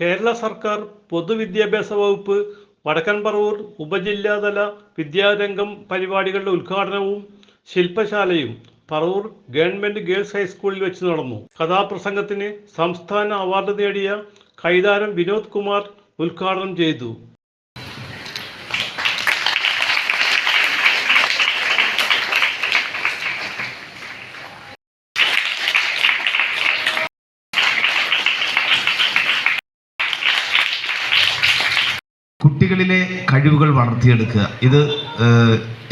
കേരള സർക്കാർ പൊതുവിദ്യാഭ്യാസ വകുപ്പ് വടക്കൻ പറവൂർ ഉപജില്ലാതല വിദ്യാരംഗം പരിപാടികളുടെ ഉദ്ഘാടനവും ശില്പശാലയും പറവൂർ ഗവൺമെന്റ് ഗേൾസ് ഹൈസ്കൂളിൽ വെച്ച് നടന്നു. കഥാപ്രസംഗത്തിന് സംസ്ഥാന അവാർഡ് നേടിയ കൈതാരം വിനോദ് കുമാർ ഉദ്ഘാടനം ചെയ്തു. കുട്ടികളിലെ കഴിവുകൾ വളർത്തിയെടുക്കുക. ഇത്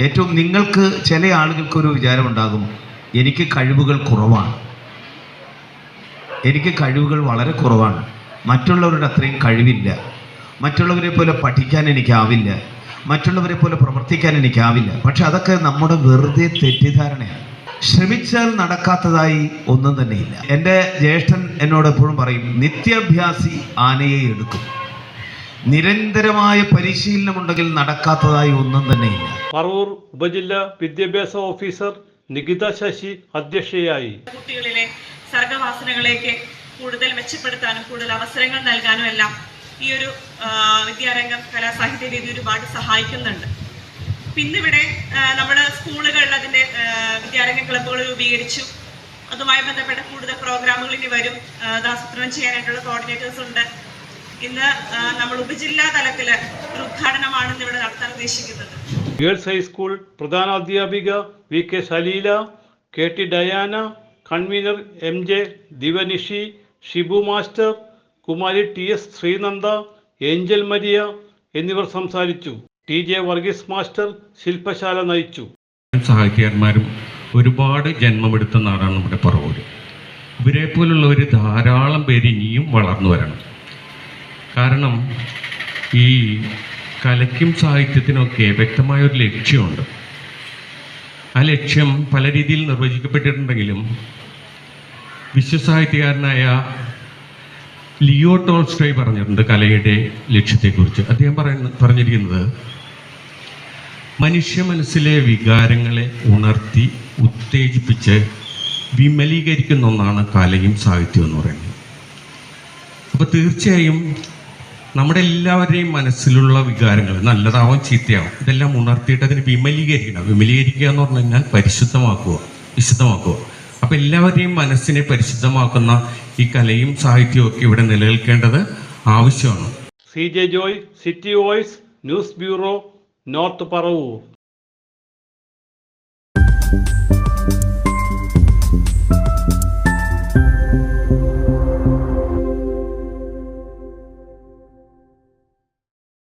ഏറ്റവും നിങ്ങൾക്ക് ചില ആളുകൾക്കൊരു വിചാരമുണ്ടാകും. എനിക്ക് കഴിവുകൾ കുറവാണ്. എനിക്ക് കഴിവുകൾ വളരെ കുറവാണ്. മറ്റുള്ളവരുടെ അത്രയും കഴിവില്ല. മറ്റുള്ളവരെ പോലെ പഠിക്കാൻ എനിക്കാവില്ല. മറ്റുള്ളവരെ പോലെ പ്രവർത്തിക്കാൻ എനിക്കാവില്ല. പക്ഷെ അതൊക്കെ നമ്മുടെ വെറുതെ തെറ്റിദ്ധാരണയാണ്. ശ്രമിച്ചാൽ നടക്കാത്തതായി ഒന്നും തന്നെയില്ല. എന്റെ ജ്യേഷ്ഠൻ എന്നോട് എപ്പോഴും പറയും നിത്യാഭ്യാസി ആനയെ എടുക്കും. നിരന്തരമായ പരിശീലനമുണ്ടെങ്കിൽ നടക്കാത്തതായി ഒന്നും തന്നെയില്ല. പറവൂർ ഉപജില്ലാ വിദ്യാഭ്യാസ ഓഫീസർ നികിത ശശി അധ്യക്ഷയായി. കുട്ടികളിലെ സർഗവാസനകളേക്ക് കൂടുതൽ മെച്ചപ്പെടുത്താനും കൂടുതൽ അവസരങ്ങൾ നൽകാനും എല്ലാം ഈ ഒരു വിദ്യാരംഗം കലാസാഹിത്യ രീതി ഒരുപാട് സഹായിക്കുന്നുണ്ട്. പിന്നിവിടെ നമ്മുടെ സ്കൂളുകളിൽ അതിന്റെ വിദ്യാരംഗ ക്ലബ്ബുകൾ രൂപീകരിച്ചു. അതുമായി ബന്ധപ്പെട്ട കൂടുതൽ പ്രോഗ്രാമുകൾ ഇനി വരും. അത് ആസൂത്രണം ചെയ്യാനായിട്ടുള്ള കോർഡിനേറ്റേഴ്സ് ഉണ്ട്. ഇന്ന് നമ്മൾ ഉപജില്ലാ തലത്തിൽ ഒരു ഉദ്ഘാടനമാണ് ഇന്ന് ഇവിടെ നടത്താൻ ഉദ്ദേശിക്കുന്നത്. ഗേൾസ് ഹൈസ്കൂൾ പ്രധാന അധ്യാപിക V K Saleela K T Diana convener M J Divanishi Shibu master Kumari T S Sreenanda Angel Maria എന്നിവർ സംസാരിച്ചു. ടി ജെ വർഗീസ് മാസ്റ്റർ ശില്പശാല നയിച്ചു. സാഹിത്യകാരന്മാരും ഒരുപാട് ജന്മമെടുത്ത നാടാണ് നമ്മുടെ പറവൂര്. ഇവരെ പോലുള്ളവർ ധാരാളം പേര് ഇനിയും വളർന്നു വരണം. കാരണം ഈ കലയ്ക്കും സാഹിത്യത്തിനൊക്കെ വ്യക്തമായ ഒരു ലക്ഷ്യമുണ്ട്. ആ ലക്ഷ്യം പല രീതിയിൽ നിർവചിക്കപ്പെട്ടിട്ടുണ്ടെങ്കിലും വിശ്വസാഹിത്യകാരനായ ലിയോ ടോൾസ്റ്റോയ് പറഞ്ഞിട്ടുണ്ട് കലയുടെ ലക്ഷ്യത്തെക്കുറിച്ച്. അദ്ദേഹം പറയുന്ന പറഞ്ഞിരിക്കുന്നത് മനുഷ്യ മനസ്സിലെ വികാരങ്ങളെ ഉണർത്തി ഉത്തേജിപ്പിച്ച് വിമലീകരിക്കുന്ന ഒന്നാണ് കലയും സാഹിത്യവും എന്ന് പറയുന്നത്. അപ്പോൾ തീർച്ചയായും നമ്മുടെ എല്ലാവരുടെയും മനസ്സിലുള്ള വികാരങ്ങൾ നല്ലതാവും ചീത്തയാവും. ഇതെല്ലാം ഉണർത്തിയിട്ട് അതിന് വിമലീകരിക്കണം. വിമലീകരിക്കുക എന്ന് പറഞ്ഞു കഴിഞ്ഞാൽ പരിശുദ്ധമാക്കുക വിശുദ്ധമാക്കുക. അപ്പം എല്ലാവരുടെയും മനസ്സിനെ പരിശുദ്ധമാക്കുന്ന ഈ കലയും സാഹിത്യവും ഒക്കെ ഇവിടെ നിലനിൽക്കേണ്ടത് ആവശ്യമാണ്. C J Joy city voice news bureau north പറവൂ